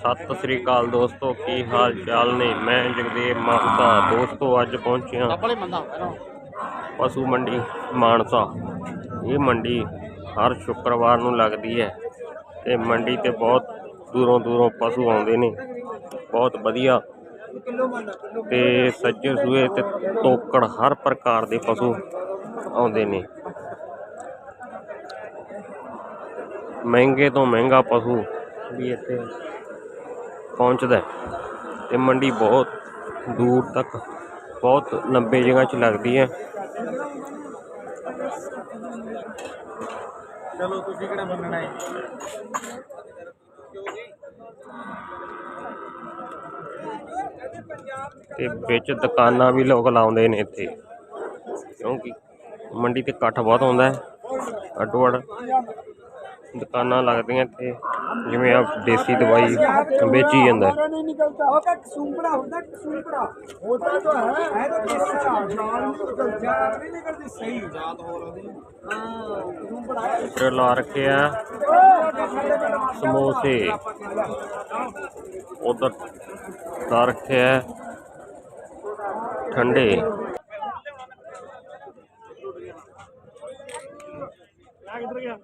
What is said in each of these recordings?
ਸਤਿ ਸ੍ਰੀ ਅਕਾਲ ਦੋਸਤੋ ਕੀ ਹਾਲ ਚਾਲ ਨੇ? ਮੈਂ ਜਗਦੇਵ ਮਾਨਸਾ। ਦੋਸਤੋ ਅੱਜ ਪਹੁੰਚੇ ਹਾਂ ਬੜੇ ਮੰਦਾ ਹੋਇਆ ਪਸ਼ੂ ਮੰਡੀ ਮਾਨਸਾ। ਇਹ ਮੰਡੀ ਹਰ ਸ਼ੁੱਕਰਵਾਰ ਨੂੰ ਲੱਗਦੀ ਹੈ ਤੇ ਮੰਡੀ ਤੇ ਬਹੁਤ ਦੂਰੋਂ ਦੂਰੋਂ ਪਸ਼ੂ ਆਉਂਦੇ ਨੇ। ਬਹੁਤ ਵਧੀਆ ਤੇ ਸੱਜਰ ਸੂਏ ਤੇ ਤੋਕੜ ਹਰ ਪ੍ਰਕਾਰ ਦੇ ਪਸ਼ੂ ਆਉਂਦੇ ਨੇ। ਮਹਿੰਗੇ ਤੋਂ ਮਹਿੰਗਾ ਪਸ਼ੂ ਵੀ ਇੱਥੇ ਪਹੁੰਚਦਾ ਹੈ। ਤੇ ਮੰਡੀ ਬਹੁਤ ਦੂਰ ਤੱਕ ਬਹੁਤ ਲੰਬੇ ਜਗ੍ਹਾ 'ਚ ਲੱਗਦੀ ਹੈ। ਚਲੋ ਤੁਸੀਂ ਕਿਹੜਾ ਮੰਨਣਾ ਹੈ? ਤੇ ਵਿੱਚ ਦੁਕਾਨਾਂ ਵੀ ਲੋਕ ਲਾਉਂਦੇ ਨੇ ਇੱਥੇ। ਕਿਉਂਕਿ ਮੰਡੀ ਤੇ ਇਕੱਠ ਬਹੁਤ ਹੁੰਦਾ ਹੈ। ਅੱਡੋ ਅੱਡ ਦੁਕਾਨਾਂ ਲੱਗਦੀਆਂ ਇੱਥੇ। ਜਿਵੇਂ ਆ ਦੇਸੀ ਦਵਾਈ ਵੇਚੀ ਜਾਂਦਾ ਤੇ ਰੱਖਿਆ ਸਮੋਸੇ। ਉਧਰ ਲਾ ਰੱਖਿਆ ਠੰਡੇ। ਕਿੱਧਰ ਗਿਆ?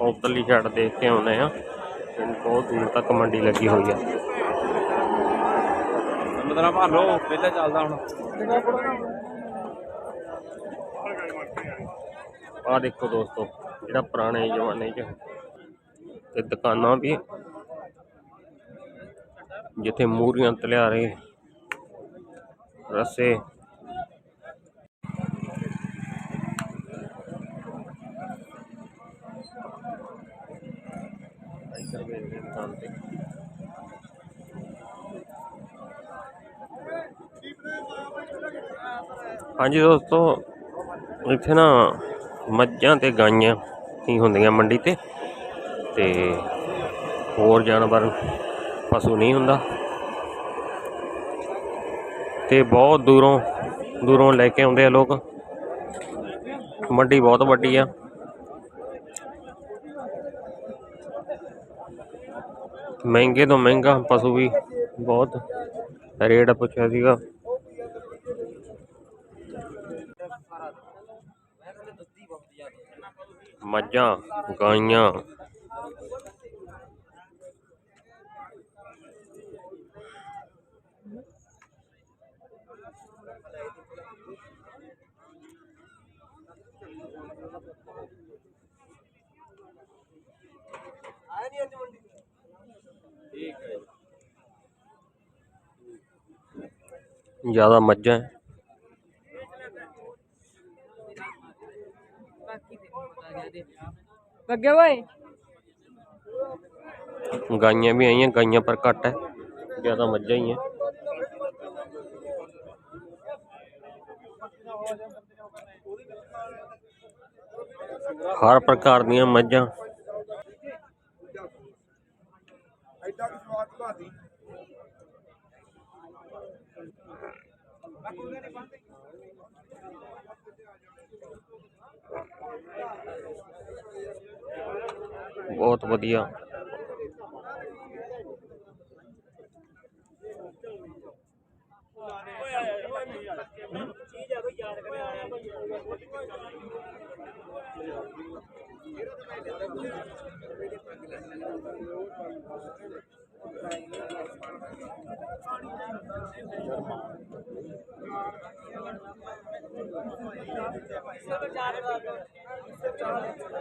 ਉਧਰਲੀ ਛੱਡ ਦੇਖ ਕੇ ਆਉਂਦੇ ਆ ਬਹੁਤ ਦੂਰ ਤੱਕ ਮੰਡੀ ਲੱਗੀ ਹੋਈ ਆ। ਮਤਲਬ ਭਰ ਲੋ ਪਹਿਲਾਂ ਚੱਲਦਾ ਹੁਣ। ਆਹ ਦੇਖੋ ਦੋਸਤੋ, ਜਿਹੜਾ ਪੁਰਾਣੇ ਜ਼ਮਾਨੇ 'ਚ ਤੇ ਦੁਕਾਨਾਂ ਵੀ ਜਿੱਥੇ ਮੂਰੀਆਂ ਤਲਿਆਰੇ, ਰਸੇ। ਇੱਧਰ ਵੇਖਦੇ ਦੁਕਾਨ ਤੇ। ਹਾਂਜੀ ਦੋਸਤੋ, ਇੱਥੇ ਨਾ ਮੱਝਾਂ ਤੇ ਗਾਈਆਂ ਹੀ ਹੁੰਦੀਆਂ ਮੰਡੀ ਤੇ। ਤੇ ਹੋਰ ਜਾਨਵਰ, ਪਸ਼ੂ ਨਹੀਂ ਹੁੰਦਾ। ਤੇ ਬਹੁਤ ਦੂਰੋਂ ਦੂਰੋਂ ਲੈ ਕੇ ਆਉਂਦੇ ਆ ਲੋਕ। ਮੰਡੀ ਬਹੁਤ ਵੱਡੀ ਆ। ਮਹਿੰਗੇ ਤੋਂ ਮਹਿੰਗਾ ਪਸ਼ੂ ਵੀ ਬਹੁਤ ਰੇਟ ਪੁੱਛਿਆ ਸੀਗਾ। ਮੱਝਾਂ ਗਾਈਆਂ ਜ਼ਿਆਦਾ ਮੱਝਾਂ ਹੈ। ਲੱਗੇ ਓਏ? ਗਾਈਆਂ ਵੀ ਆਈਆਂ, ਗਾਈਆਂ ਪਰ ਘੱਟ ਹੈ, ਜ਼ਿਆਦਾ ਮੱਝਾਂ ਹੀ ਹੈ। ਹਰ ਪ੍ਰਕਾਰ ਦੀਆਂ ਮੱਝਾਂ। ऐसा ਬਹੁਤ ਵਧੀਆ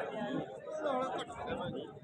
Thank you. ਹੁਣ ਘੱਟ